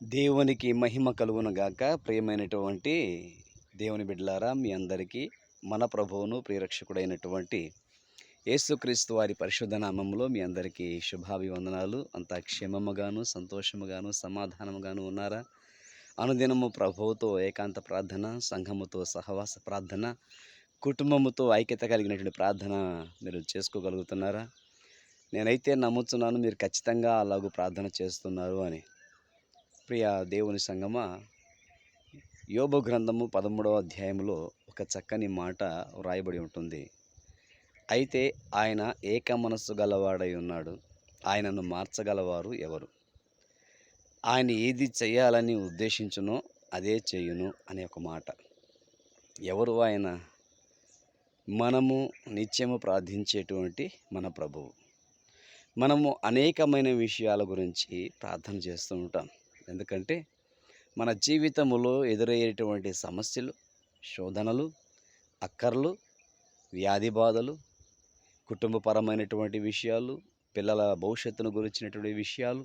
దేవునికి మహిమ కలుగును గాక. ప్రియమైనటువంటి దేవుని బిడ్డలారా మీ అందరికీ మన ప్రభువును ప్రియరక్షకుడైనటువంటి యేసుక్రీస్తు వారి పరిశుద్ధ నామంలో మీ అందరికీ శుభాభివందనాలు. అంతా క్షేమముగాను సంతోషముగాను సమాధానముగాను ఉన్నారా? అనుదినము ప్రభువుతో ఏకాంత ప్రార్థన సంఘముతో సహవాస ప్రార్థన కుటుంబముతో ఐక్యత కలిగినటువంటి ప్రార్థన మీరు చేసుకోగలుగుతున్నారా? నేనైతే నమ్ముతున్నాను మీరు ఖచ్చితంగా అలాగూ ప్రార్థన చేస్తున్నారు అని. ప్రియ దేవుని సంగమ యోబు గ్రంథము పదమూడవ అధ్యాయంలో ఒక చక్కని మాట వ్రాయబడి ఉంటుంది. అయితే ఆయన ఏక మనస్సు గలవాడై ఉన్నాడు. ఆయనను మార్చగలవారు ఎవరు? ఆయన ఏది చేయాలని ఉద్దేశించునో అదే చేయును అనే ఒక మాట. ఎవరు ఆయన? మనము నిత్యము ప్రార్థించేటువంటి మన ప్రభువు. మనము అనేకమైన విషయాల గురించి ప్రార్థన చేస్తూ ఉంటాం. ఎందుకంటే మన జీవితంలో ఎదురయ్యేటువంటి సమస్యలు శోధనలు అక్కర్లు వ్యాధి బాధలు కుటుంబపరమైనటువంటి విషయాలు పిల్లల భవిష్యత్తును గురించినటువంటి విషయాలు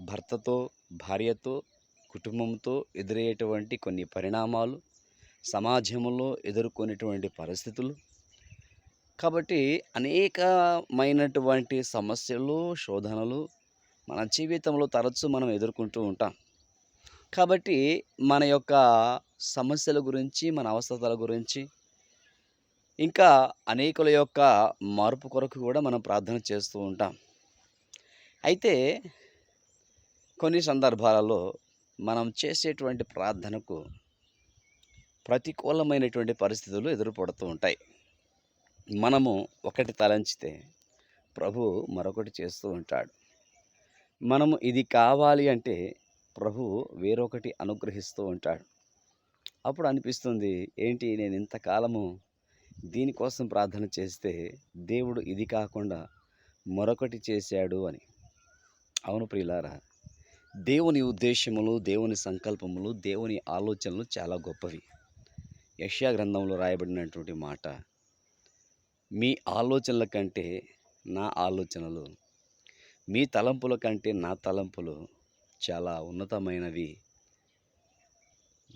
భర్తతో భార్యతో కుటుంబంతో ఎదురయ్యేటువంటి కొన్ని పరిణామాలు సమాజంలో ఎదుర్కొనేటువంటి పరిస్థితులు. కాబట్టి అనేకమైనటువంటి సమస్యలు శోధనలు మన జీవితంలో తరచూ మనం ఎదుర్కొంటూ ఉంటాం. కాబట్టి మన యొక్క సమస్యల గురించి మన అవసరతల గురించి ఇంకా అనేకుల యొక్క మార్పు కొరకు కూడా మనం ప్రార్థన చేస్తూ ఉంటాం. అయితే కొన్ని సందర్భాలలో మనం చేసేటువంటి ప్రార్థనకు ప్రతికూలమైనటువంటి పరిస్థితులు ఎదురుపడుతూ ఉంటాయి. మనము ఒకటి తలంచితే ప్రభు మరొకటి చేస్తూ ఉంటాడు. మనము ఇది కావాలి అంటే ప్రభు వేరొకటి అనుగ్రహిస్తూ ఉంటాడు. అప్పుడు అనిపిస్తుంది ఏంటి నేను ఇంతకాలము దీనికోసం ప్రార్థన చేస్తే దేవుడు ఇది కాకుండా మరొకటి చేశాడు అని. అవును ప్రియులారా దేవుని ఉద్దేశములు దేవుని సంకల్పములు దేవుని ఆలోచనలు చాలా గొప్పవి. యష్యా గ్రంథంలో రాయబడినటువంటి మాట మీ ఆలోచనల కంటే నా ఆలోచనలు మీ తలంపుల కంటే నా తలంపులు చాలా ఉన్నతమైనవి.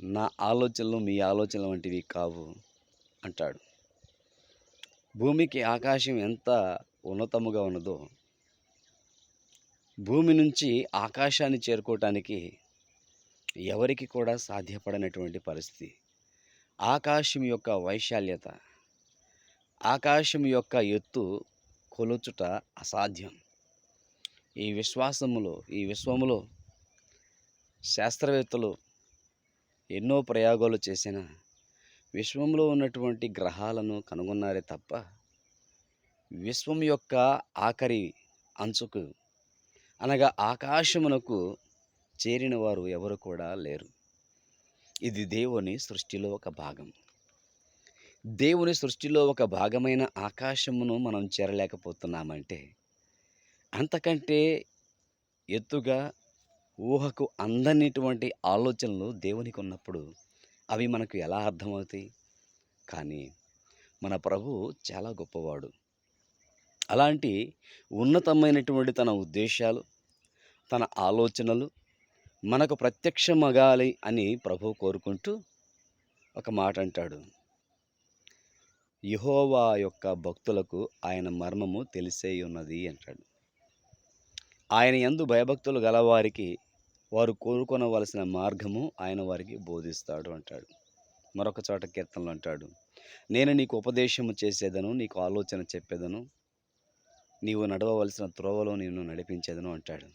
నా ఆలోచనలు మీ ఆలోచనలు వంటివి కావు అంటాడు. భూమికి ఆకాశం ఎంత ఉన్నతముగా ఉన్నదో భూమి నుంచి ఆకాశాన్ని చేరుకోవటానికి ఎవరికి కూడా సాధ్యపడనటువంటి పరిస్థితి. ఆకాశం యొక్క వైశాల్యత ఆకాశం యొక్క ఎత్తు కొలుచుట అసాధ్యం. ఈ విశ్వాసములో ఈ విశ్వములో శాస్త్రవేత్తలు ఎన్నో ప్రయోగాలు చేసిన విశ్వంలో ఉన్నటువంటి గ్రహాలను కనుగొన్నారే తప్ప విశ్వం యొక్క ఆఖరి అంచుకు అనగా ఆకాశమునకు చేరిన వారు ఎవరు కూడా లేరు. ఇది దేవుని సృష్టిలో ఒక భాగం. దేవుని సృష్టిలో ఒక భాగమైన ఆకాశమును మనం చేరలేకపోతున్నామంటే అంతకంటే ఎత్తుగా ఊహకు అందనిటువంటి ఆలోచనలు దేవునికి ఉన్నప్పుడు అవి మనకు ఎలా అర్థమవుతాయి? కానీ మన ప్రభు చాలా గొప్పవాడు. అలాంటి ఉన్నతమైనటువంటి తన ఉద్దేశాలు తన ఆలోచనలు మనకు ప్రత్యక్షమగాలి అని ప్రభు కోరుకుంటూ ఒక మాట అంటాడు. యహోవా యొక్క భక్తులకు ఆయన మర్మము తెలిసే ఉన్నది అంటాడు. ఆయన ఎందు భయభక్తులు గలవారికి వారు కోరుకొనవలసిన మార్గము ఆయన వారికి బోధిస్తాడు అంటాడు. మరొక చోట కీర్తనలు అంటాడు నేను నీకు ఉపదేశము చేసేదను నీకు ఆలోచన చెప్పేదను నీవు నడవవలసిన త్రోవలో నేను నడిపించేదను అంటాడు.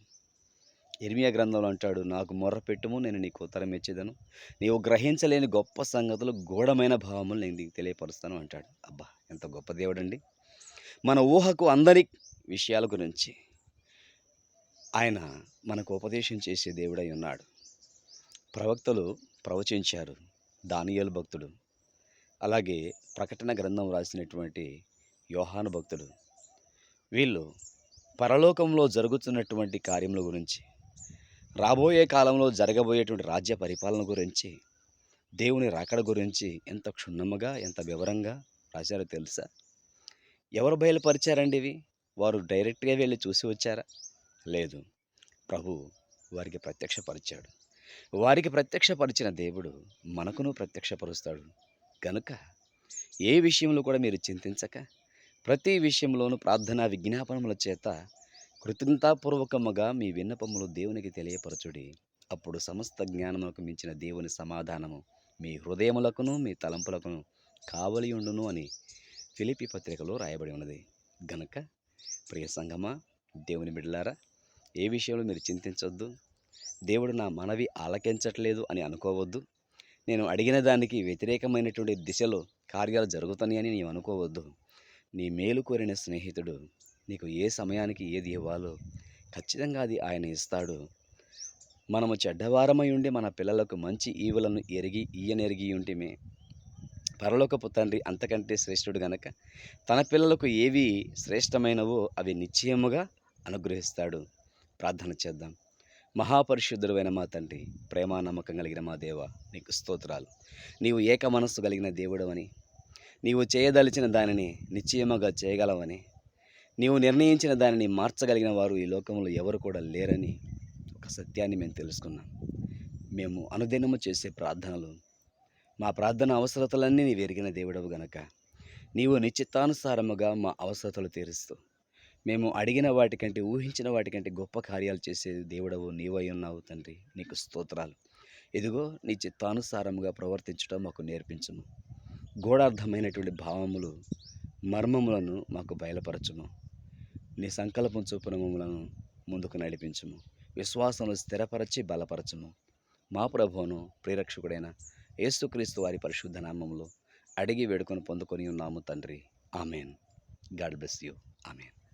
ఇర్మియా గ్రంథంలో అంటాడు నాకు మొర్ర పెట్టుము నేను నీకు ఉత్తరం ఇచ్చేదను నీవు గ్రహించలేని గొప్ప సంగతులు గూఢమైన భావములు నేను నీకు తెలియపరుస్తాను అంటాడు. అబ్బా ఎంత గొప్ప దేవుడండి. మన ఊహకు అందరి విషయాల గురించి ఆయన మనకు ఉపదేశం చేసే దేవుడై ఉన్నాడు. ప్రవక్తలు ప్రవచించారు దానియలు భక్తుడు. అలాగే ప్రకటన గ్రంథం రాసినటువంటి యోహాను భక్తుడు. వీళ్ళు పరలోకంలో జరుగుతున్నటువంటి కార్యముల గురించి రాబోయే కాలంలో జరగబోయేటువంటి రాజ్య పరిపాలన గురించి దేవుని రాకడ గురించి ఎంత క్షుణ్ణముగా ఎంత వివరంగా రాశారో తెలుసా? ఎవరు బయలుపరిచారండి ఇవి? వారు డైరెక్ట్గా వెళ్ళి చూసి వచ్చారా? లేదు. ప్రభు వారికి ప్రత్యక్షపరిచాడు. వారికి ప్రత్యక్షపరిచిన దేవుడు మనకును ప్రత్యక్షపరుస్తాడు. కనుక ఏ విషయంలో కూడా మీరు చింతించక ప్రతి విషయంలోనూ ప్రార్థనా విజ్ఞాపనముల చేత కృతజ్ఞతాపూర్వకముగా మీ విన్నపములు దేవునికి తెలియపరచుడి. అప్పుడు సమస్త జ్ఞానములకు మించిన దేవుని సమాధానము మీ హృదయములకును మీ తలంపులకును కావలి ఉండును అని ఫిలిపి పత్రికలో రాయబడి ఉన్నది. గనుక ప్రియ సంగమా దేవుని బిడ్డలారా ఏ విషయంలో మీరు చింతించొద్దు? దేవుడు నా మనవి ఆలకించట్లేదు అని అనుకోవద్దు. నేను అడిగిన దానికి వ్యతిరేకమైనటువంటి దిశలో కార్యాలు జరుగుతున్నాయని నీవు అనుకోవద్దు. నీ మేలు కోరిన స్నేహితుడు నీకు ఏ సమయానికి ఏది ఇవ్వాలో ఖచ్చితంగా అది ఆయన ఇస్తాడు. మనము చెడ్డవారమై ఉండి మన పిల్లలకు మంచి ఈవులను ఎరిగి ఈయనెరిగి ఉంటిమే. పరలోకపు తండ్రి అంతకంటే శ్రేష్ఠుడు గనక తన పిల్లలకు ఏవి శ్రేష్టమైనవో అవి నిశ్చయముగా అనుగ్రహిస్తాడు. ప్రార్థన చేద్దాం. మహాపరిశుద్ధుడైన మా తండ్రి ప్రేమ నమ్మకం కలిగిన మా దేవ నీకు స్తోత్రాలు. నీవు ఏక మనస్సు కలిగిన దేవుడవని నీవు చేయదలిచిన దానిని నిశ్చయముగా చేయగలవని నీవు నిర్ణయించిన దానిని మార్చగలిగిన వారు ఈ లోకంలో ఎవరు కూడా లేరని ఒక సత్యాన్ని మేము తెలుసుకున్నాం. మేము అనుదినము చేసే ప్రార్థనలు మా ప్రార్థన అవసరతలన్నీ నీవు ఎరిగిన దేవుడవు గనక నీవు నిశ్చితానుసారముగా మా అవసరతలు తీరుస్తూ మేము అడిగిన వాటికంటే ఊహించిన వాటికంటే గొప్ప కార్యాలు చేసే దేవుడవు నీవై ఉన్నావు తండ్రి. నీకు స్తోత్రాలు. ఇదిగో నీ చిత్తానుసారముగా ప్రవర్తించడం మాకు నేర్పించుము. గూఢార్థమైనటువంటి భావములు మర్మములను మాకు బయలుపరచము. నీ సంకల్పం చూపున మమ్మలను ముందుకు నడిపించము. విశ్వాసంలో స్థిరపరచి బలపరచము. మా ప్రభువును ప్రిరక్షకుడైన యేసుక్రీస్తు వారి పరిశుద్ధ నామంలో అడిగి వేడుకొని పొందుకొని ఉన్నాము తండ్రి. Amen. God bless you. Amen.